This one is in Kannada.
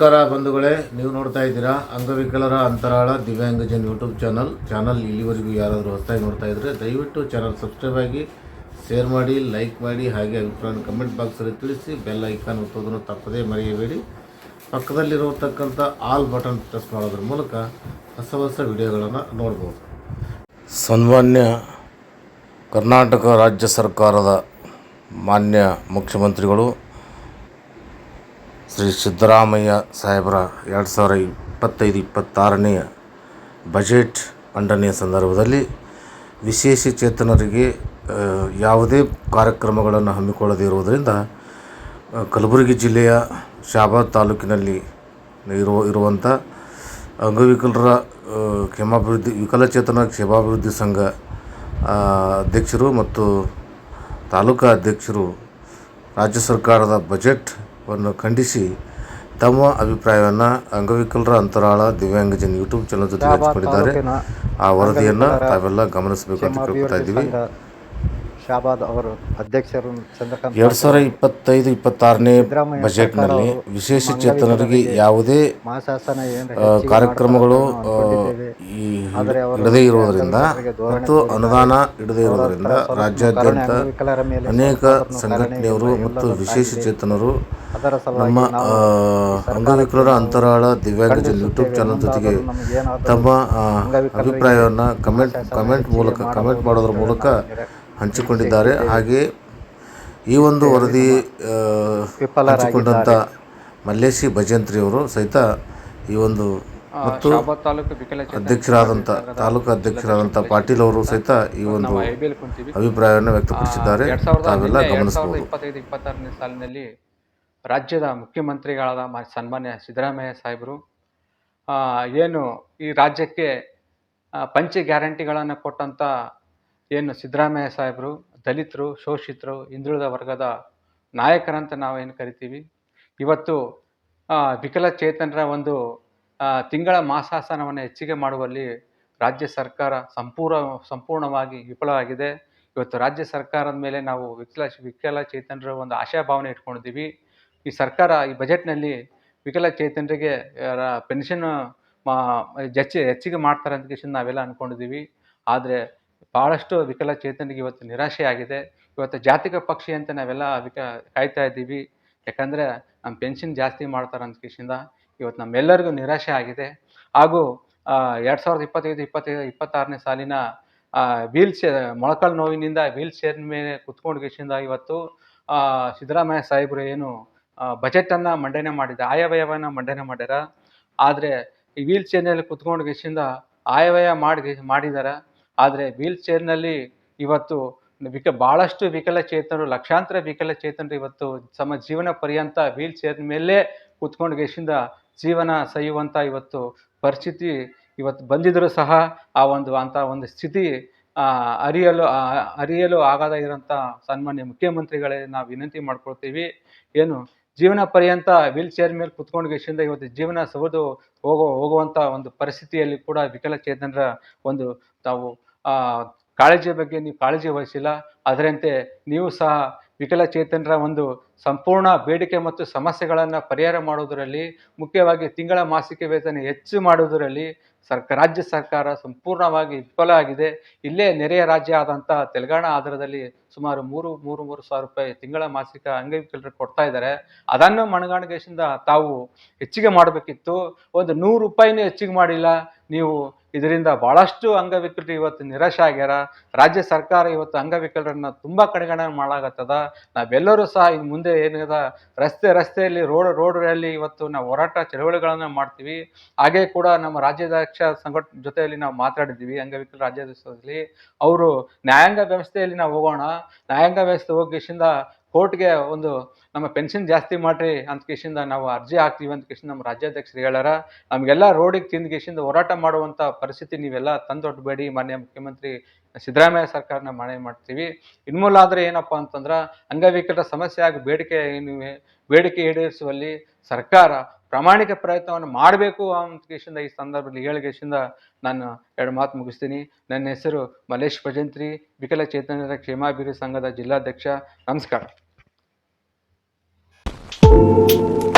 ನಮಸ್ಕಾರ ಬಂಧುಗಳೇ, ನೀವು ನೋಡ್ತಾ ಇದ್ದೀರಾ ಅಂಗವಿಕಲರ ಅಂತರಾಳ ದಿವ್ಯಾಂಗಜನ್ ಯೂಟ್ಯೂಬ್ ಚಾನಲ್. ಚಾನಲ್ ಇಲ್ಲಿವರೆಗೂ ಯಾರಾದರೂ ಹೊಸದಾಗಿ ನೋಡ್ತಾ ಇದ್ದರೆ ದಯವಿಟ್ಟು ಚಾನಲ್ ಸಬ್ಸ್ಕ್ರೈಬ್ ಆಗಿ, ಶೇರ್ ಮಾಡಿ, ಲೈಕ್ ಮಾಡಿ, ಹಾಗೆ ಅಭಿಪ್ರಾಯ ಕಮೆಂಟ್ ಬಾಕ್ಸಲ್ಲಿ ತಿಳಿಸಿ, ಬೆಲ್ ಐಕಾನ್ ಒತ್ತೋದನ್ನು ತಪ್ಪದೇ ಮರೆಯಬೇಡಿ. ಪಕ್ಕದಲ್ಲಿರತಕ್ಕಂಥ ಆಲ್ ಬಟನ್ ಪ್ರೆಸ್ ಮಾಡೋದ್ರ ಮೂಲಕ ಹೊಸ ಹೊಸ ವಿಡಿಯೋಗಳನ್ನು ನೋಡ್ಬೋದು. ಸನ್ಮಾನ್ಯ ಕರ್ನಾಟಕ ರಾಜ್ಯ ಸರ್ಕಾರದ ಮಾನ್ಯ ಮುಖ್ಯಮಂತ್ರಿಗಳು ಶ್ರೀ ಸಿದ್ದರಾಮಯ್ಯ ಸಾಹೇಬರ ಎರಡು ಸಾವಿರ ಇಪ್ಪತ್ತೈದು ಇಪ್ಪತ್ತಾರನೆಯ ಬಜೆಟ್ ಮಂಡನೆಯ ಸಂದರ್ಭದಲ್ಲಿ ವಿಶೇಷ ಚೇತನರಿಗೆ ಯಾವುದೇ ಕಾರ್ಯಕ್ರಮಗಳನ್ನು ಹಮ್ಮಿಕೊಳ್ಳದೇ ಆ, ಕಲಬುರಗಿ ಜಿಲ್ಲೆಯ ಶಾಬಾದ್ ತಾಲೂಕಿನಲ್ಲಿ ಇರುವ ಇರುವಂಥ ಅಂಗವಿಕಲರ ಕ್ಷೇಮಾಭಿವೃದ್ಧಿ ವಿಕಲಚೇತನ ಕ್ಷೇಮಾಭಿವೃದ್ಧಿ ಸಂಘ ಅಧ್ಯಕ್ಷರು ಮತ್ತು ತಾಲೂಕಾ ಅಧ್ಯಕ್ಷರು ರಾಜ್ಯ ಸರ್ಕಾರದ ಬಜೆಟ್ವನ್ನು ಖಂಡಿಸಿ ತಮ್ಮ ಅಭಿಪ್ರಾಯವನ್ನು ಅಂಗವಿಕಲರ ಅಂತರಾಳ ದಿವ್ಯಾಂಗಜನ್ ಯೂಟ್ಯೂಬ್ ಚಾನಲ್ ಜೊತೆ ಹಂಚಿಕೊಂಡಿದ್ದಾರೆ. ಆ ವರದಿಯನ್ನು ತಾವೆಲ್ಲ ಗಮನಿಸಬೇಕು ಅಂತ ಕೇಳ್ಕೊತಾ ಇದ್ದೀವಿ. ಶಾಬಾದ್ ಅವರು ಅಧ್ಯಕ್ಷರು ಚಂದ್ರಕಾಂತ್ ಎರಡು ಸಾವಿರ ಇಪ್ಪತ್ತೈದು ಇಪ್ಪತ್ತಾರನೇ ಬಜೆಟ್ನಲ್ಲಿ ವಿಶೇಷ ಚೇತನರಿಗೆ ಯಾವುದೇ ಏನು ಕಾರ್ಯಕ್ರಮಗಳು ಈ ಇಡದೇ ಇರುವುದರಿಂದ ಮತ್ತು ಅನುದಾನ ಇಡದೇ ಇರುವುದರಿಂದ ರಾಜ್ಯಾದ್ಯಂತ ಅನೇಕ ಸಂಘಟನೆಯವರು ಮತ್ತು ವಿಶೇಷ ಚೇತನರು ನಮ್ಮ ಅಂಗವಿಕಲರ ಅಂತರಾಳ ದಿವ್ಯಾಂಗಜನ್ ಯೂಟ್ಯೂಬ್ ಚಾನಲ್ ಜೊತೆಗೆ ತಮ್ಮ ಅಭಿಪ್ರಾಯವನ್ನು ಕಮೆಂಟ್ ಕಮೆಂಟ್ ಮೂಲಕ ಕಮೆಂಟ್ ಮಾಡೋದ್ರ ಮೂಲಕ ಹಂಚಿಕೊಂಡಿದ್ದಾರೆ. ಹಾಗೆ ಈ ಒಂದು ವರದಿ ಹಂಚಿಕೊಂಡಂಥ ಮಲ್ಲೇಶಿ ಭಜಂತ್ರಿಯವರು ಸಹಿತ ಈ ಒಂದು ಮತ್ತು ಅಧ್ಯಕ್ಷರಾದಂಥ ತಾಲೂಕು ಅಧ್ಯಕ್ಷರಾದಂಥ ಪಾಟೀಲ್ ಅವರು ಸಹಿತ ಈ ಒಂದು ಅಭಿಪ್ರಾಯವನ್ನು ವ್ಯಕ್ತಪಡಿಸಿದ್ದಾರೆ. ತಾವೆಲ್ಲ ಗಮನಿಸಬಹುದು. ಇಪ್ಪತ್ತೈದು ಇಪ್ಪತ್ತಾರನೇ ಸಾಲಿನಲ್ಲಿ ರಾಜ್ಯದ ಮುಖ್ಯಮಂತ್ರಿಗಳಾದ ಮ- ಸನ್ಮಾನ್ಯ ಸಿದ್ದರಾಮಯ್ಯ ಸಾಹೇಬರು ಏನು ಈ ರಾಜ್ಯಕ್ಕೆ ಪಂಚ ಗ್ಯಾರಂಟಿಗಳನ್ನು ಕೊಟ್ಟಂಥ ಏನು ಸಿದ್ದರಾಮಯ್ಯ ಸಾಹೇಬರು, ದಲಿತರು, ಶೋಷಿತರು, ಹಿಂದುಳಿದ ವರ್ಗದ ನಾಯಕರಂತ ನಾವೇನು ಕರಿತೀವಿ? ಇವತ್ತು ವಿಕಲಚೇತನರ ಒಂದು ತಿಂಗಳ ಮಾಸಾಸನವನ್ನು ಹೆಚ್ಚಿಗೆ ಮಾಡುವಲ್ಲಿ ರಾಜ್ಯ ಸರ್ಕಾರ ಸಂಪೂರ್ಣ ಸಂಪೂರ್ಣವಾಗಿ ವಿಫಲವಾಗಿದೆ. ಇವತ್ತು ರಾಜ್ಯ ಸರ್ಕಾರದ ಮೇಲೆ ನಾವು ವಿಕಲ, ವಿಕಲಚೇತನರ ಒಂದು ಆಶಾಭಾವನೆ ಇಟ್ಕೊಂಡಿದ್ದೀವಿ. ಈ ಸರ್ಕಾರ ಈ ಬಜೆಟ್ನಲ್ಲಿ ವಿಕಲಚೇತನರಿಗೆ ಪೆನ್ಷನ್ ಹೆಚ್ಚಿ, ಹೆಚ್ಚಿಗೆ ಮಾಡ್ತಾರೆ ಅಂತ ನಾವೆಲ್ಲ ಅಂದ್ಕೊಂಡಿದ್ದೀವಿ ಆದರೆ ಭಾಳಷ್ಟು ವಿಕಲಚೇತನಿಗೆ ಇವತ್ತು ನಿರಾಶೆ ಆಗಿದೆ. ಇವತ್ತು ಜಾತಿಕ ಪಕ್ಷಿ ಅಂತ ನಾವೆಲ್ಲ ವಿಕ ಕಾಯ್ತಾ ಇದ್ದೀವಿ. ಯಾಕಂದರೆ ನಮ್ಮ ಪೆನ್ಷನ್ ಜಾಸ್ತಿ ಮಾಡ್ತಾರೆ ಕೃಷಿಯಿಂದ ಇವತ್ತು ನಮ್ಮೆಲ್ಲರಿಗೂ ನಿರಾಶೆ ಆಗಿದೆ. ಹಾಗೂ ಎರಡು ಸಾವಿರದ ಇಪ್ಪತ್ತೈದು ಇಪ್ಪತ್ತೈದು, ಇಪ್ಪತ್ತಾರನೇ ಸಾಲಿನ ವೀಲ್ ಚೇರ್ ಮೊಳಕಾಲು ನೋವಿನಿಂದ ವೀಲ್ ಚೇರ್ ಮೇಲೆ ಕುತ್ಕೊಂಡು ಕೃಷಿಯಿಂದ ಇವತ್ತು ಸಿದ್ದರಾಮಯ್ಯ ಸಾಹೇಬರು ಏನು ಬಜೆಟನ್ನು ಮಂಡನೆ ಮಾಡಿದ ಆಯವ್ಯಯವನ್ನು ಮಂಡನೆ ಮಾಡ್ಯಾರ ಆದರೆ ಈ ವೀಲ್ ಚೇರ್ನಲ್ಲಿ ಕುತ್ಕೊಂಡು ಕೇಸಿಂದ ಆಯವ್ಯಯ ಮಾಡಿ ಮಾಡಿದಾರ ಆದರೆ ವೀಲ್ ಚೇರ್ನಲ್ಲಿ ಇವತ್ತು ವಿಕ ಭಾಳಷ್ಟು ವಿಕಲಚೇತನರು ಲಕ್ಷಾಂತರ ವಿಕಲಚೇತನರು ಇವತ್ತು ತಮ್ಮ ಜೀವನ ಪರ್ಯಂತ ವೀಲ್ ಚೇರ್ ಮೇಲೆ ಕುತ್ಕೊಂಡು ಗೆಸಿಂದ ಜೀವನ ಸಹಿಯುವಂಥ ಇವತ್ತು ಪರಿಸ್ಥಿತಿ ಇವತ್ತು ಬಂದಿದ್ದರೂ ಸಹ ಆ ಒಂದು ಅಂಥ ಒಂದು ಸ್ಥಿತಿ ಅರಿಯಲು ಅರಿಯಲು ಆಗದ ಇರೋಂಥ ಸನ್ಮಾನ್ಯ ಮುಖ್ಯಮಂತ್ರಿಗಳೇ ನಾವು ವಿನಂತಿ ಮಾಡ್ಕೊಳ್ತೀವಿ. ಏನು, ಜೀವನ ಪರ್ಯಂತ ವೀಲ್ ಚೇರ್ ಮೇಲೆ ಕುತ್ಕೊಂಡು ಗೆಸಿಂದ ಇವತ್ತು ಜೀವನ ಸವದು ಹೋಗೋ ಹೋಗುವಂಥ ಒಂದು ಪರಿಸ್ಥಿತಿಯಲ್ಲಿ ಕೂಡ ವಿಕಲಚೇತನರ ಒಂದು ತಾವು ಕಾಳಜಿಯ ಬಗ್ಗೆ ನೀವು ಕಾಳಜಿ ವಹಿಸಿಲ್ಲ, ಅದರಂತೆ ನೀವು ಸಹ ವಿಕಲಚೇತನರ ಒಂದು ಸಂಪೂರ್ಣ ಬೇಡಿಕೆ ಮತ್ತು ಸಮಸ್ಯೆಗಳನ್ನು ಪರಿಹಾರ ಮಾಡುವುದರಲ್ಲಿ, ಮುಖ್ಯವಾಗಿ ತಿಂಗಳ ಮಾಸಿಕ ವೇತನ ಹೆಚ್ಚು ಮಾಡುವುದರಲ್ಲಿ ಸರ್ಕ, ರಾಜ್ಯ ಸರ್ಕಾರ ಸಂಪೂರ್ಣವಾಗಿ ವಿಫಲ ಆಗಿದೆ. ಇಲ್ಲೇ ನೆರೆಯ ರಾಜ್ಯ ಆದಂಥ ತೆಲಂಗಾಣ ಆಧಾರದಲ್ಲಿ ಸುಮಾರು ಮೂರು ಮೂರು ಮೂರು ಸಾವಿರ ರೂಪಾಯಿ ತಿಂಗಳ ಮಾಸಿಕ ಅಂಗವಿಕಲರಿಗೆ ಕೊಡ್ತಾ ಇದ್ದಾರೆ ಅದನ್ನು ಮನಗಾಣಿಕೆಯಿಂದ ತಾವು ಹೆಚ್ಚಿಗೆ ಮಾಡಬೇಕಿತ್ತು. ಒಂದು ನೂರು ರೂಪಾಯಿನೂ ಹೆಚ್ಚಿಗೆ ಮಾಡಿಲ್ಲ. ನೀವು ಇದರಿಂದ ಭಾಳಷ್ಟು ಅಂಗವಿಕಲರು ಇವತ್ತು ನಿರಾಶೆ ಆಗ್ಯಾರ. ರಾಜ್ಯ ಸರ್ಕಾರ ಇವತ್ತು ಅಂಗವಿಕಲರನ್ನ ತುಂಬ ಕಡೆಗಣನೆ ಮಾಡಲಾಗತ್ತದ ನಾವೆಲ್ಲರೂ ಸಹ ಇನ್ನು ಮುಂದೆ ಏನಿದೆ, ರಸ್ತೆ, ರಸ್ತೆಯಲ್ಲಿ, ರೋಡ್ ರೋಡ್ ರಲ್ಲಿ ಇವತ್ತು ನಾವು ಹೋರಾಟ ಚಳವಳಿಗಳನ್ನು ಮಾಡ್ತೀವಿ. ಹಾಗೆ ಕೂಡ ನಮ್ಮ ರಾಜ್ಯಾಧ್ಯಕ್ಷ ಸಂಘಟ ಜೊತೆಯಲ್ಲಿ ನಾವು ಮಾತಾಡಿದ್ದೀವಿ, ಅಂಗವಿಕಲ ರಾಜ್ಯಾಧ್ಯಕ್ಷರಲ್ಲಿ ಅವರು ನ್ಯಾಯಾಂಗ ವ್ಯವಸ್ಥೆಯಲ್ಲಿ ನಾವು ಹೋಗೋಣ. ನ್ಯಾಯಾಂಗ ವ್ಯವಸ್ಥೆ ಹೋಗಿ ಕೋರ್ಟ್ ಕೋರ್ಟ್ಗೆ ಒಂದು ನಮ್ಮ ಪೆನ್ಷನ್ ಜಾಸ್ತಿ ಮಾಡ್ರಿ ಅಂತ ಕೇಸಿಂದ ನಾವು ಅರ್ಜಿ ಹಾಕ್ತೀವಿ ಅಂತ ಕೇಸಿಂದ ನಮ್ಮ ರಾಜ್ಯಾಧ್ಯಕ್ಷರು ಹೇಳ್ಯಾರ. ನಮಗೆಲ್ಲ ರೋಡಿಗೆ ತಿಂದ ಕೇಸಿಂದ ಹೋರಾಟ ಮಾಡುವಂಥ ಪರಿಸ್ಥಿತಿ ನೀವೆಲ್ಲ ತಂದೊಡ್ಬೇಡಿ. ಮಾನ್ಯ ಮುಖ್ಯಮಂತ್ರಿ ಸಿದ್ದರಾಮಯ್ಯ ಸರ್ಕಾರನ ಮನವಿ ಮಾಡ್ತೀವಿ. ಇನ್ಮೂಲಾದರೆ ಏನಪ್ಪ ಅಂತಂದ್ರೆ ಅಂಗವಿಕಲರ ಸಮಸ್ಯೆ ಆಗಿ ಬೇಡಿಕೆ ನೀವು ಬೇಡಿಕೆ ಈಡೇರಿಸುವಲ್ಲಿ ಸರ್ಕಾರ ಪ್ರಾಮಾಣಿಕ ಪ್ರಯತ್ನವನ್ನು ಮಾಡಬೇಕು ಅಂತ ಕೇಸಿಂದ ಈ ಸಂದರ್ಭದಲ್ಲಿ ಹೇಳಿಕೆಸಿಂದ ನಾನು ಎರಡು ಮಾತು ಮುಗಿಸ್ತೀನಿ. ನನ್ನ ಹೆಸರು ಮಲೇಶ್ ಭಜಂತ್ರಿ ವಿಕಲಚೇತನರ ಕ್ಷೇಮಾಭಿವೃದ್ಧಿ ಸಂಘದ ಜಿಲ್ಲಾಧ್ಯಕ್ಷ. ನಮಸ್ಕಾರ. Thank you.